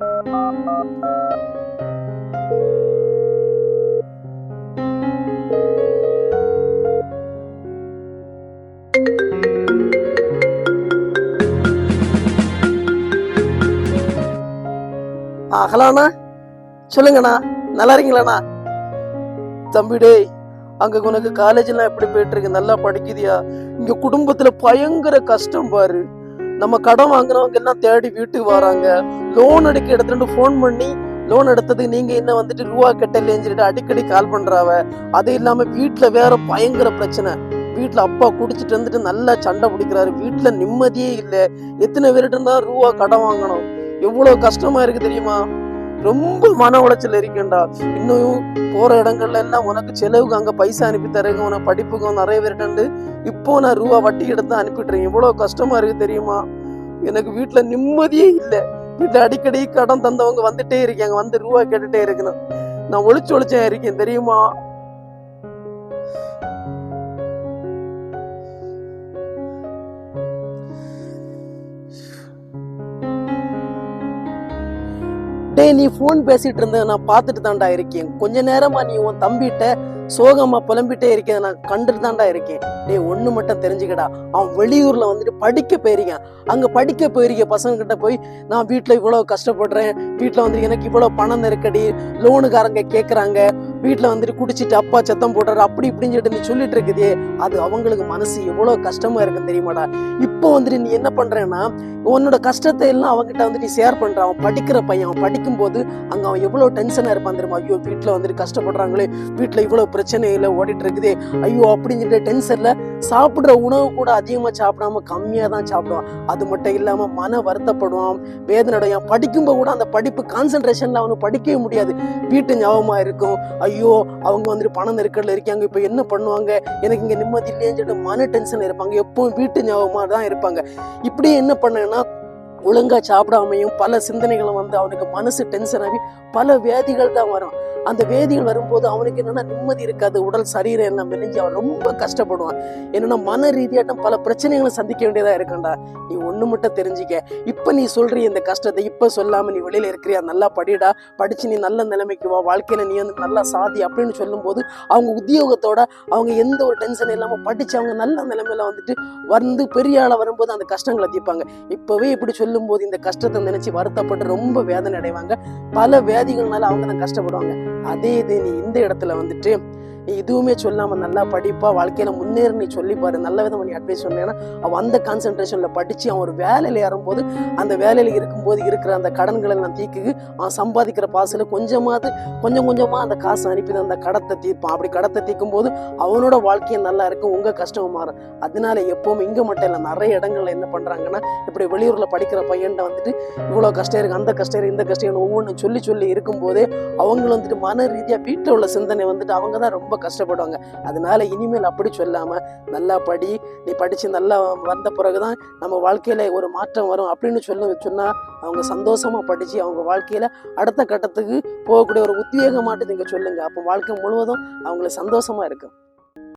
அகலாண்ணா ஹலோண்ணா சொல்லுங்கண்ணா நல்லா இருக்கீங்களாண்ணா தம்பி டேய் அங்க உனக்கு எல்லாம் எப்படி போயிட்டு இருக்கு? நல்லா படிக்குதியா? இங்க குடும்பத்துல பயங்கர கஷ்டம் பாரு. நம்ம கடன் வாங்குறவங்க எல்லாம் தேடி வீட்டுக்கு வராங்க? லோன் எடுக்க எடுத்துட்டு ஃபோன் பண்ணி லோன் எடுத்ததுக்கு நீங்க என்ன வந்துட்டு ரூபா கட்டலைன்னு சொல்லிட்டு அடிக்கடி கால் பண்றாவ? அது இல்லாம வீட்டுல வேற பயங்கர பிரச்சனை. வீட்டுல அப்பா குடிச்சிட்டு வந்துட்டு நல்லா சண்டை பிடிக்கிறாரு. வீட்டுல நிம்மதியே இல்லை. எத்தனை பேர்கிட்ட இருந்தா ரூபா கடன் வாங்கணும். எவ்வளவு கஷ்டமா இருக்கு தெரியுமா? ரொம்ப மன உளைச்சல் இருக்கேன்டா. இன்னும் போற இடங்கள்ல எல்லாம் உனக்கு செலவுக்கு அங்க பைசா அனுப்பி தரேங்க உனக்கு படிப்புக்கு நிறைய பேர்ட்டு இப்போ நான் ரூபா வட்டி எடுத்து அனுப்பிடுறேன். எவ்வளவு கஷ்டமா இருக்கு தெரியுமா? எனக்கு வீட்டுல நிம்மதியே இல்லை. வீட்டுல அடிக்கடி கடன் தந்தவங்க வந்துட்டே இருக்காங்க வந்து ரூபா கேட்டுட்டே இருக்கணும். நான் ஒளிச்சு ஒளிச்சா இருக்கேன் தெரியுமா? டே நீ ஃபோன் பேசிட்டு இருந்த நான் பார்த்துட்டு தான்டா இருக்கேன். கொஞ்ச நேரமா நீ உன் தம்பிட்ட சோகமா புலம்பிட்டே இருக்கேன். நான் கண்டுட்டு தான்டா இருக்கேன். டேய் ஒண்ணு மட்டும் தெரிஞ்சுக்கடா. அவன் வெளியூர்ல வந்துட்டு படிக்க போயிருக்கான். அங்க படிக்க போயிருக்க பசங்க கிட்ட போய் நான் வீட்டுல இவ்வளவு கஷ்டப்படுறேன். வீட்டுல வந்து எனக்கு இவ்வளவு பணம் நெருக்கடி லோனுக்காரங்க கேக்குறாங்க. வீட்டுல வந்துட்டு குடிச்சிட்டு அப்பா சத்தம் போடுறாரு. அப்படி இப்படின்னு சொல்லிட்டு நீ சொல்லிட்டு இருக்குதே. அது அவங்களுக்கு மனசு எவ்வளவு கஷ்டமா இருக்குன்னு தெரியுமாடா. இப்போ வந்துட்டு நீ என்ன பண்றேன்னா உன்னோட கஷ்டத்தை எல்லாம் அவங்ககிட்ட வந்து நீ ஷேர் பண்ற. அவன் படிக்கிற பையன் அவன் படிக்கும்போது அங்க அவன் எவ்வளவு டென்ஷனா இருப்பான் தெரியுமா? ஐயோ வீட்டுல வந்துட்டு கஷ்டப்படுறாங்களே. வீட்டுல இவ்வளவு பிரச்சனையில ஓடிட்டு இருக்குது ஐயோ அப்படின்னு சொல்லிட்டு டென்ஷன்ல சாப்பிடுற உணவு கூட அதிகமா சாப்பிடாம கம்மியா தான் சாப்பிடுவான். அது மட்டும் இல்லாம மன வருத்தப்படுவான். அடையும் படிக்கும்போது கூட அந்த படிப்பு கான்சென்ட்ரேஷன்ல அவனுக்கு படிக்கவே முடியாது. வீட்டு ஞாபகமா இருக்கும். ஐயோ அவங்க வந்துட்டு பணம் நெருக்கடில் இருக்காங்க. இப்போ என்ன பண்ணுவாங்க? எனக்கு இங்க நிம்மதி இல்லையேன்னு சொல்லிட்டு மன டென்ஷன் இருப்பாங்க. எப்பவும் வீட்டு ஞாபகமா தான் இருப்பாங்க. இப்படியே என்ன பண்ணேன்னா ஒழுங்காக சாப்பிடாமையும் பல சிந்தனைகளும் வந்து அவனுக்கு மனசு டென்ஷன் ஆகி பல வேதிகள் தான் வரும். அந்த வேதிகள் வரும்போது அவனுக்கு என்னென்னா நிம்மதி இருக்காது உடல் சரீரம் எல்லாம் மெலிஞ்சு அவன் ரொம்ப கஷ்டப்படுவான். என்னென்னா மன ரீதியாட்டம் பல பிரச்சனைகளை சந்திக்க வேண்டியதாக இருக்கண்டா நீ ஒன்று மட்டும் தெரிஞ்சுக்க. இப்போ நீ சொல்கிறீ இந்த கஷ்டத்தை இப்போ சொல்லாமல் நீ வெளியில் இருக்கிறியா? நல்லா படிடா. படித்து நீ நல்ல நிலைமைக்கு வா. வாழ்க்கையில் நீ வந்து நல்லா சாதி அப்படின்னு சொல்லும்போது அவங்க உத்தியோகத்தோட அவங்க எந்த ஒரு டென்ஷன் இல்லாமல் படித்து அவங்க நல்ல நிலைமையில் வந்துட்டு வந்து பெரிய ஆளாக வரும்போது அந்த கஷ்டங்களை தீர்ப்பாங்க. இப்போவே இப்படி சொல்லும்போது இந்த கஷ்டத்தை நினைச்சு வருத்தப்பட்டு ரொம்ப வேதனை அடைவாங்க. பல வேதிகள்னால அவங்க தான் கஷ்டப்படுவாங்க. அதே இது நீ இந்த இடத்துல வந்துட்டு நீ எதுவுமே சொல்லாமல் நல்லா படிப்பா வாழ்க்கையில் முன்னேறி நீ சொல்லி பாரு. நல்ல விதமாக நீ அட்வைஸ் சொன்னேன்னா அவன் அந்த கான்சென்ட்ரேஷன்ல படித்து அவன் ஒரு வேலையில் ஏறும்போது அந்த வேலையில் இருக்கும்போது இருக்கிற அந்த கடன்களை நான் தீக்கு அவன் சம்பாதிக்கிற பாசில் கொஞ்சமாவது கொஞ்சம் கொஞ்சமாக அந்த காசு அனுப்பி அந்த கடத்தை தீர்ப்பான். அப்படி கடத்தை தீர்க்கும் போது அவனோட வாழ்க்கையை நல்லா இருக்கும் உங்கள் கஷ்டம் மாறும். அதனால எப்போவும் இங்கே மட்டும் இல்லை நிறைய இடங்கள்ல என்ன பண்ணுறாங்கன்னா இப்படி வெளியூரில் படிக்கிற பையன்ட்ட வந்துட்டு இவ்வளோ கஷ்டம் இருக்குது அந்த கஷ்டம் இருக்குது இந்த கஷ்டம் ஒவ்வொன்றும் சொல்லி சொல்லி இருக்கும்போதே அவங்களும் வந்துட்டு மன ரீதியாக வீட்டில் உள்ள சிந்தனை வந்துட்டு அவங்க தான் ரொம்ப கஷ்டப்படுவாங்க. அதனால இனிமேல் அப்படி சொல்லாம நல்லா படி நீ படிச்சு நல்லா வந்த பிறகுதான் நம்ம வாழ்க்கையில ஒரு மாற்றம் வரும் அப்படின்னு சொல்ல சொன்னா அவங்க சந்தோஷமா படிச்சு அவங்க வாழ்க்கையில அடுத்த கட்டத்துக்கு போகக்கூடிய ஒரு உத்வேகமாட்டு நீங்க சொல்லுங்க. அப்போ வாழ்க்கை முழுவதும் அவங்களுக்கு சந்தோஷமா இருக்கும்.